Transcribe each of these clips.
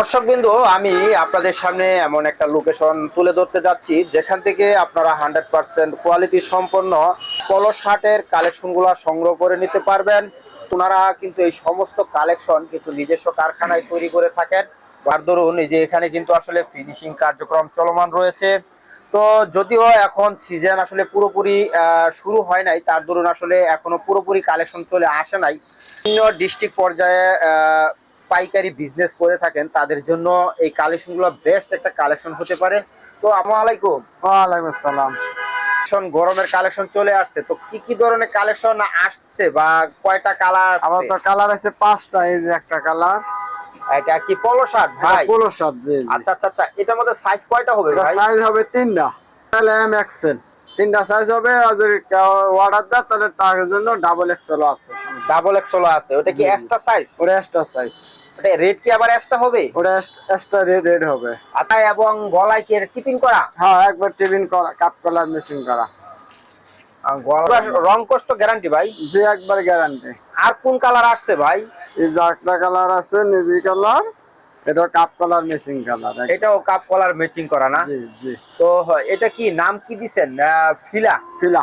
দর্শক বিন্দু আমি আপনাদের সামনে এমন একটা লোকেশন তুলে ধরতে যাচ্ছি, যেখান থেকে আপনারা হান্ড্রেড পার্সেন্ট কোয়ালিটি সম্পন্ন পলো শার্টের কালেকশনগুলো সংগ্রহ করে নিতে পারবেন। ওনারা কিন্তু এই সমস্ত কালেকশন কিন্তু নিজস্ব কারখানায় তৈরি করে থাকেন। আর ধরুন, এই যে এখানে কিন্তু আসলে ফিনিশিং কার্যক্রম চলমান রয়েছে। তো যদিও এখন সিজন আসলে পুরোপুরি শুরু হয় নাই, তার দরুন আসলে এখনও পুরোপুরি কালেকশন চলে আসে নাই। ডিস্ট্রিক্ট পর্যায়ে পাইকারি বিজনেস করে থাকেন তাদের জন্য এই কালেকশনগুলো বেস্ট একটা কালেকশন হতে পারে। তো আলাইকুম। ওয়ালাইকুম আসসালাম। গরমের কালেকশন চলে আসছে তো কি কি ধরনের কালেকশন আসছে বা কয়টা কালার আমার তো কালার আছে পাঁচটা এই যে একটা কালার এটা কি পলো শার্ট ভাই। পোলো শার্ট আচ্ছা আচ্ছা আচ্ছা এটার মধ্যে সাইজ কয়টা হবে ভাই? সাইজ হবে তিনটা। তাহলে এম এক্সেল তিনটা সাইজ হবে আর যদি অর্ডার দেয় তাহলে তার জন্য ডাবল এক্সেল আছে। ডাবল এক্সেল আছে। ওটা কি এক্সট্রা সাইজ ওটা এক্সট্রা সাইজ ওটা রেড কি আবার এক্সট্রা হবে? ওটা এক্সট্রা রেড রেড হবে। আচ্ছা এবং গলায় কি টিপিং করা? হ্যাঁ একবার টিফিন করা কাপ কলার মেশিন করা। রং কষ্ট গ্যারান্টি ভাই। যে একবার গ্যারান্টি আর কোন কালার আসছে ভাই? এই যে একটা কালার আছে নেভি কালার এটা কাপ কলার মেশিন কালার এটাও কাপ কলার ম্যাচিং করা না? জি জি। তো এটা কি নাম কি দিছেন? ফিলা? ফিলা।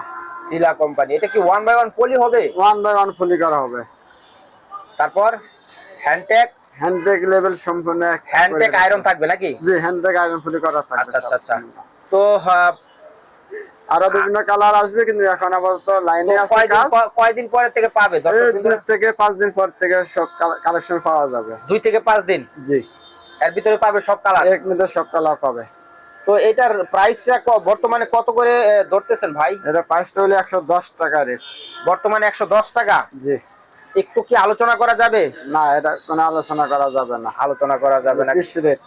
ফিলা কোম্পানি এটা কি ওয়ান বাই ওয়ান পলি হবে? ওয়ান বাই ওয়ান ফুলি করা হবে। তারপর হ্যান্ডটেক হ্যান্ডব্যাগ লেভেল সম্পূর্ণ হ্যান্ডটেক আয়রন থাকবে নাকি? জি আয়রন ফুলি করা থাকবে আচ্ছা আচ্ছা আচ্ছা। তো আরও বিভিন্ন কালার আসবে কিন্তু এখন আপাতত লাইনে আছে কয়দিন কাজ। কয়দিন পরে থেকে পাবে? দুই থেকে পাঁচ দিন পর থেকে সব কালেকশন পাওয়া যাবে। দুই থেকে পাঁচ দিন? জি। এর ভিতরে পাবে সব কালার? এক মিনিটে সব কালার পাবে। তো এটার প্রাইসটা বর্তমানে কত করে ধরতেছেন ভাই? এটা প্রাইসটা হলো একশো দশ টাকা রেট বর্তমানে একশো দশ টাকা? জি। একটু কি আলোচনা করা যাবে? না এটা কোনো আলোচনা করা যাবে না। আলোচনা করা যাবে না। ফিক্স রেট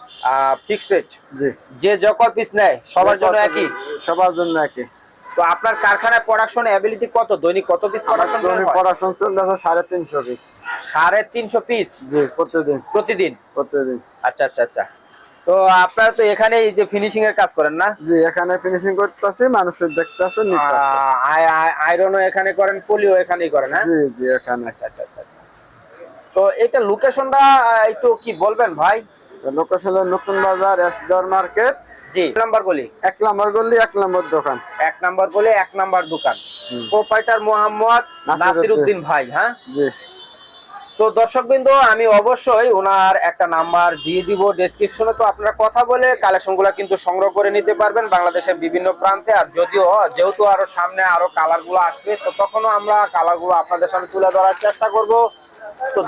ফিক্স রেট জি। যে যখন পিস নেয় সবার জন্য একই? সবার জন্য একই। তো আপনার কারখানায় প্রোডাকশন অ্যাবিলিটি কত? দৈনিক কত পিস প্রোডাকশন পড়াশোনা চলতেছে সাড়ে তিনশো পিস সাড়ে তিনশো পিস জি প্রতিদিন। প্রতিদিন? প্রতিদিন। আচ্ছা আচ্ছা আচ্ছা। তো আপনারা তো এখানে এই যে ফিনিশিং এর কাজ করেন না? জি এখানে ফিনিশিং করতেছি মানুষের দেখতেছে আয়রনও এখানে করেন পলিও এখানেই করেন হ্যাঁ? জি জি এখানে। আচ্ছা। তো এটা লোকেশনটা একটু কি বলবেন ভাই? লোকেশন নতুন বাজার এসডর মার্কেট জি। নাম্বার বলি এক নম্বর গলি এক নম্বর দোকান। এক নাম্বার বলে এক নাম্বার দোকান। প্রোপাইটার মোহাম্মদ নাসিরউদ্দিন। ভাই হ্যাঁ? জি। তো দর্শকবৃন্দ আমি অবশ্যই ওনার একটা নাম্বার দিয়ে দিব ডেসক্রিপশনে তো আপনারা কথা বলে কালেকশনগুলো কিন্তু সংগ্রহ করে নিতে পারবেন বাংলাদেশের বিভিন্ন প্রান্তে। আর যদিও যেহেতু আরও সামনে আরও কালারগুলো আসবে তো তখনও আমরা কালারগুলো আপনাদের সামনে তুলে ধরার চেষ্টা করব। তো